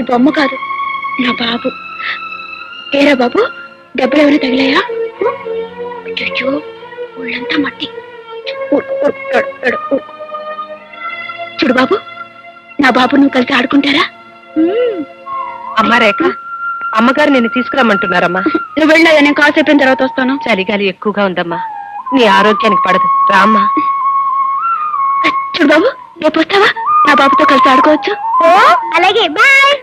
ఇది బొమ్మ కాదు. నా బాబు. ఏరా బాబు? దెబ్బలు ఎవరు తగిలాయా? అయ్యో ఒళ్ళంతా మట్టి. చూడు బాబు నా బాబు నువ్వు కలిసి ఆడుకుంటారా? అమ్మా రేఖ అమ్మగారు నిన్ను తీసుకురమ్మంటున్నారమ్మా. నువ్వు వెళ్ళాయా నేను కాసేపు తర్వాత వస్తాను. చలిగాలి ఎక్కువగా ఉందమ్మా. నీ ఆరోగ్యానికి పడదు. రామ్మా. చూడు బాబు రేపు వస్తావా? నా బాబుతో కలిసి ఆడుకోవచ్చు. అలాగే. బాయ్.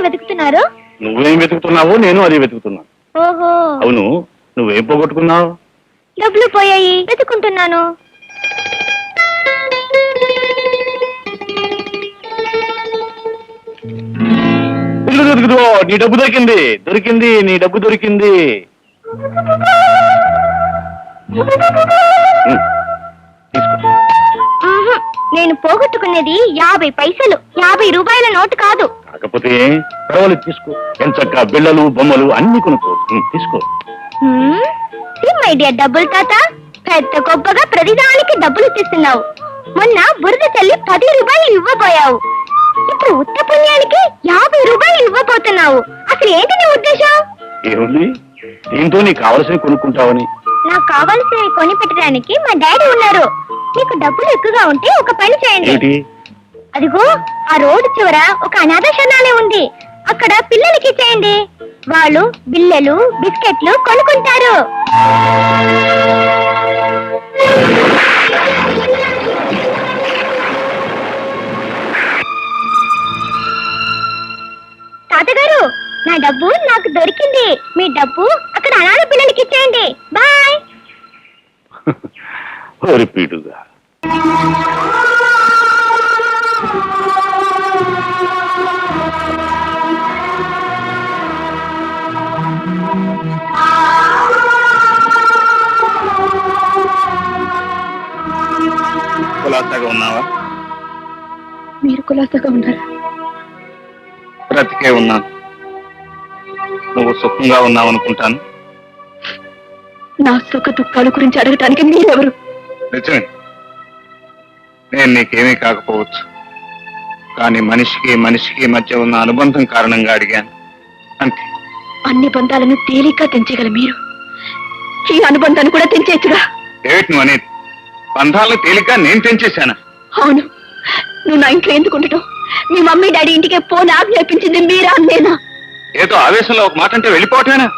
ఏంటి వెతుకుతున్నారు? నువ్వేం వెతుకుతున్నావు నేను అది వెతుకుతున్నా ఓహో. అవును నువ్వేం పోగొట్టుకున్నావు? డబ్బులు పోయాయి వెతుకుంటున్నాను. ఇదిగో, ఇదిగో, నీ డబ్బు దొరికింది దొరికింది నీ డబ్బు దొరికింది. నేను పోగొట్టుకునేది యాభై పైసలు యాభై రూపాయల నోటు కాదు. కాకపోతే తీసుకో. ఎంచక్క బిళ్ళలు బొమ్మలు అన్ని కొనుక్కో. ఉమ్, తీసుకో. మై డియర్ డబ్బులు తాత? పెద్ద గొప్పగా ప్రతిదానికి డబ్బులు ఇస్తున్నావు. మొన్న బురద చల్లి పది రూపాయలు ఇవ్వబోయావు. ఇప్పుడు ఉత్త పుణ్యానికి యాభై రూపాయలు ఇవ్వబోతున్నావు. అసలు ఏంటి నీ ఉద్దేశం? ఏముంది? దీంతో నీకు కావలసినవి కొనుక్కుంటావని. నాకు కావాల్సినవి కొని పెట్టడానికి మా డాడీ ఉన్నారు. మీకు డబ్బులు ఎక్కువగా ఉంటే ఒక పని చేయండి. అదిగో ఆ రోడ్డు చివర ఒక అనాథ శరణాలయం ఉంది. అక్కడ పిల్లలకి ఇచ్చేయండి. వాళ్ళు బిల్లలు బిస్కెట్లు కొనుక్కుంటారు. తాతగారు నా డబ్బు నాకు దొరికింది. మీ డబ్బు అక్కడ అనాథ పిల్లలకి ఇచ్చేయండి. బాయ్. ఓరి పీటుగా కులాసాగా ఉన్నావా? మీరు కులాసగా ఉన్నారా? బ్రతికే ఉన్నాను. నువ్వు సుఖంగా ఉన్నావు అనుకుంటాను నా సుఖ దుఃఖాల గురించి అడగటానికి మీరెవరు? నిజమే. నేను నీకేమీ కాకపోవచ్చు. కానీ మనిషికి మనిషికి మధ్య ఉన్న అనుబంధం కారణంగా అడిగాను. అంతే. అన్ని బంధాలను తేలిగ్గా తెంచగల మీరు. ఈ అనుబంధాన్ని కూడా తెంచేయచ్చుగా ఏమిటి నువ్వు అనేది? బంధాలను తేలిగ్గా నేను తెంచేశాను? అవును. నువ్వు నా ఇంట్లో ఎందుకు ఉండటం? మీ మమ్మీ డాడీ ఇంటికి పోని ఆజ్ఞాపించింది మీరా నేనా? ఏదో ఆవేశంలో ఒక మాట అంటే వెళ్ళిపోవటమేనా?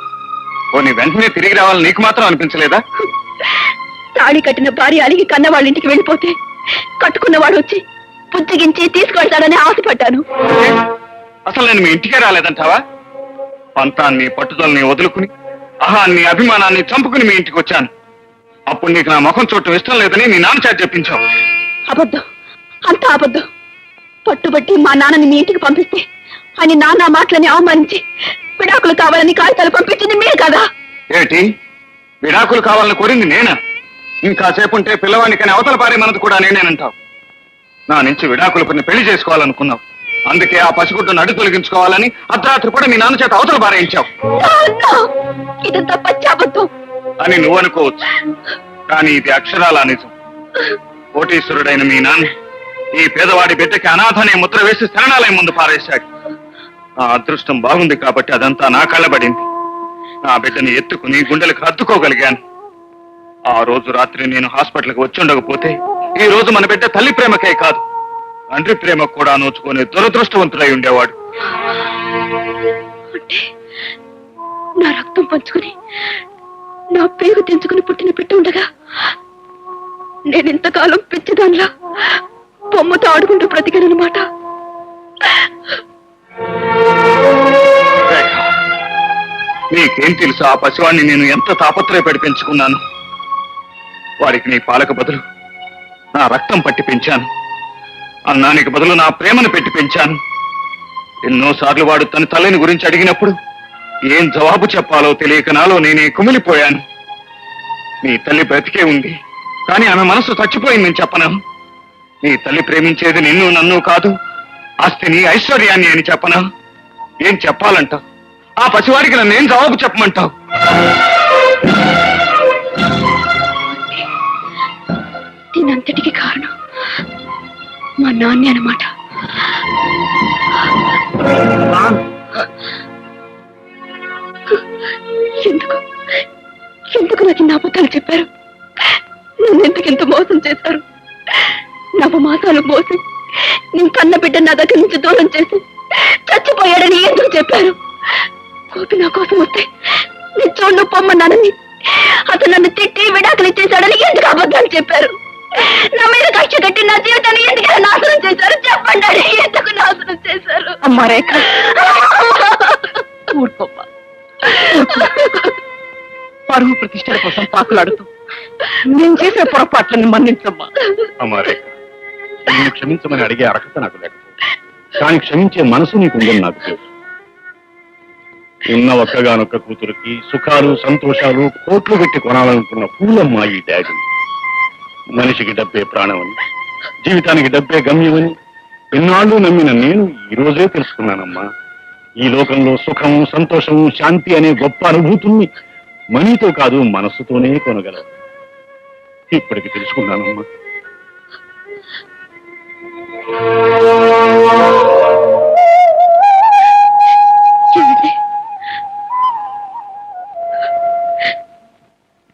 ఓ నీ వెంటనే తిరిగి రావాలని నీకు మాత్రం అనిపించలేదా? తాళి కట్టిన భార్య అలిగి కన్న వాళ్ళ ఇంటికి వెళ్ళిపోతే కట్టుకున్నవాడు వచ్చి పుచ్చగించి తీసుకెళ్తాడని ఆశపడ్డాను. అసలు నేను మీ ఇంటికే రాలేదంటావా? పంతాన్ని పట్టుదలని వదులుకుని అహాన్ని అభిమానాన్ని చంపుకుని మీ ఇంటికి వచ్చాను. అప్పుడు నీకు నా ముఖం చూడటం ఇష్టం లేదని నీ నాన్న చేత చెప్పించావు. అబద్ధం. అంత అబద్ధం. పట్టుబట్టి మా నాన్నని మీ ఇంటికి పంపిస్తే అని నాన్న మాటలని అవమానించి విడాకులు కావాలని కాగితాలు పంపించింది మీరు కదా. ఏమిటి? విడాకులు కావాలని కోరింది నేనా? ఇంకాసేపు ఉంటే పిల్లవాడిని కానీ అవతల పారేమన్నది కూడా నేనేనంటావు. నా నుంచి విడాకులు కొన్ని పెళ్ళి చేసుకోవాలనుకున్నావు. అందుకే ఆ పసిగుడ్డు నడు తొలగించుకోవాలని అర్ధరాత్రి కూడా మీ నాన్న చేత అవతల పారేయించావు అని నువ్వు అనుకోవచ్చు. కానీ ఇది అక్షరాల నిజం. కోటీశ్వరుడైన మీ నాన్న ఈ పేదవాడి బిడ్డకి అనాథ అనే ముద్ర వేసి శరణాలయం ముందు పారేశాడు. నా అదృష్టం బాగుంది కాబట్టి అదంతా నా కళ్ళబడింది. నా బిడ్డని ఎత్తుకుని గుండెలకు హత్తుకోగలిగాను ఆ రోజు రాత్రి నేను హాస్పిటల్కి వచ్చి ఉండకపోతే ఈ రోజు మన బిడ్డ తల్లి ప్రేమకే కాదు. తండ్రి ప్రేమ కూడా నోచుకునే దురదృష్టవంతులై ఉండేవాడు. నా రక్తం పంచుకుని నా పేరు తెంచుకుని పుట్టిన బిడ్డ ఉండగా నేనింతకాలం పెంచేదానిలా బొమ్మతో ఆడుకుంటూ బ్రతికానమాట నీకేం తెలుసు ఆ పసివాణ్ణి నేను ఎంత తాపత్రయ పెడిపించుకున్నాను వారికి నీ పాలకు బదులు నా రక్తం పట్టి పెంచాను. అన్నానికి బదులు నా ప్రేమను పెట్టి పెంచాను. ఎన్నోసార్లు వాడు తన తల్లిని గురించి అడిగినప్పుడు ఏం జవాబు చెప్పాలో తెలియక నాలో నేనే కుమిలిపోయాను. నీ తల్లి బ్రతికే ఉంది కానీ ఆమె మనసు చచ్చిపోయిందని చెప్పను. నీ తల్లి ప్రేమించేది నిన్ను నన్ను కాదు ఆస్తిని ఐశ్వర్యాన్ని అని చెప్పనా. ఏం చెప్పాలంటావు? ఆ పసివాడికి నన్ను ఏం జవాబు చెప్పమంటావు? దీనంతటికి కారణం మా నాన్నే అనమాట ఎందుకు? ఎందుకు నాకు నా అబద్ధాలు చెప్పారు? నన్ను ఎందుకు ఇంత మోసం చేశారు? నవమాసాలు మోసి నేను కన్న బిడ్డ నా దగ్గర నుంచి దూరం చేసి చచ్చిపోయాడని ఎందుకు చెప్పారు? కోపి నా కోసం వస్తే నేను చూడు పొమ్మన్నానని అతను నన్ను తిట్టి విడాకులు ఇచ్చేశాడని ఎందుకు అబద్ధాలు చెప్పారు? నా మీద కక్ష కట్టి నా జీవితాన్ని ఎందుకు నాశనం చేశారు? చెప్పండి అని ఎందుకు నాశనం చేశారు? అమ్మా రేఖ. ఊరుకోమ్మా పరువు ప్రతిష్టల కోసం పాకులాడుతూ. నేను చేసిన పొరపాట్లను మన్నించమ్మా. నిన్ను క్షమించమని అడిగే అర్హత నాకు లేదు. కానీ క్షమించే మనసు నీకుందని నాకు తెలుసు. ఉన్న ఒక్కగానొక్క కూతురికి సుఖాలు సంతోషాలు కోట్లు పెట్టి కొనాలనుకున్న పూలమ్మ ఈ డాడీ. మనిషికి డబ్బే ప్రాణమని జీవితానికి డబ్బే గమ్యమని ఎన్నాళ్ళు నమ్మిన నేను ఈ రోజే తెలుసుకున్నానమ్మా. ఈ లోకంలో సుఖము సంతోషము శాంతి అనే గొప్ప అనుభూతుల్ని మనీతో కాదు మనస్సుతోనే కొనగలవు ఇప్పటికి తెలుసుకున్నానమ్మా.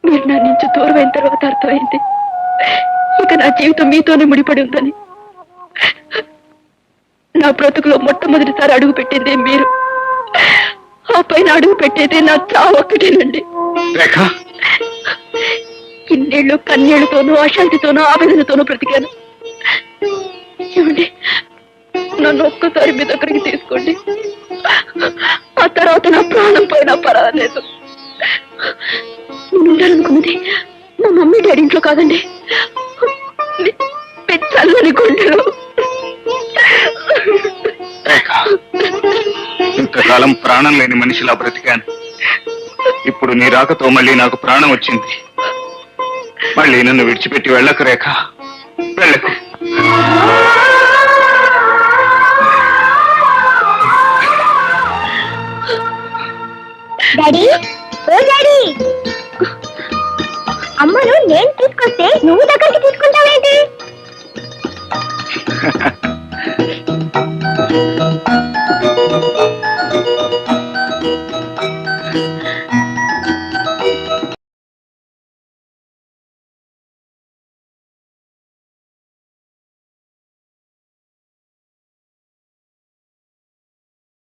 మీరు నా నుంచి దూరమైన తర్వాత అర్థమైంది. ఇక నా జీవితం మీతోనే ముడిపడి ఉందని. నా బ్రతుకులో మొట్టమొదటిసారి అడుగు పెట్టింది మీరు. ఆ పైన అడుగు పెట్టేది నా చావు ఒక్కటేనండి. రేఖ. ఇన్నేళ్ళు కన్నీళ్ళతోనూ అశాంతితోనూ ఆవేదనతోనూ బ్రతికాను. ఏమండి? నన్ను ఒక్కసారి మీ దగ్గరికి తీసుకోండి. ఆ తర్వాత నా ప్రాణం పోయినా పర్వాలేదు. నేను ఉండాలనుకున్నది మా మమ్మీ డాడీ ఇంట్లో కాదండి. చల్లని గుండెలో ఇంతకాలం ప్రాణం లేని మనిషిలా బ్రతికాను. ఇప్పుడు నీ రాకతో మళ్ళీ నాకు ప్రాణం వచ్చింది. మళ్ళీ నన్ను విడిచిపెట్టి వెళ్ళకు రేఖ. వెళ్ళకు. Uh...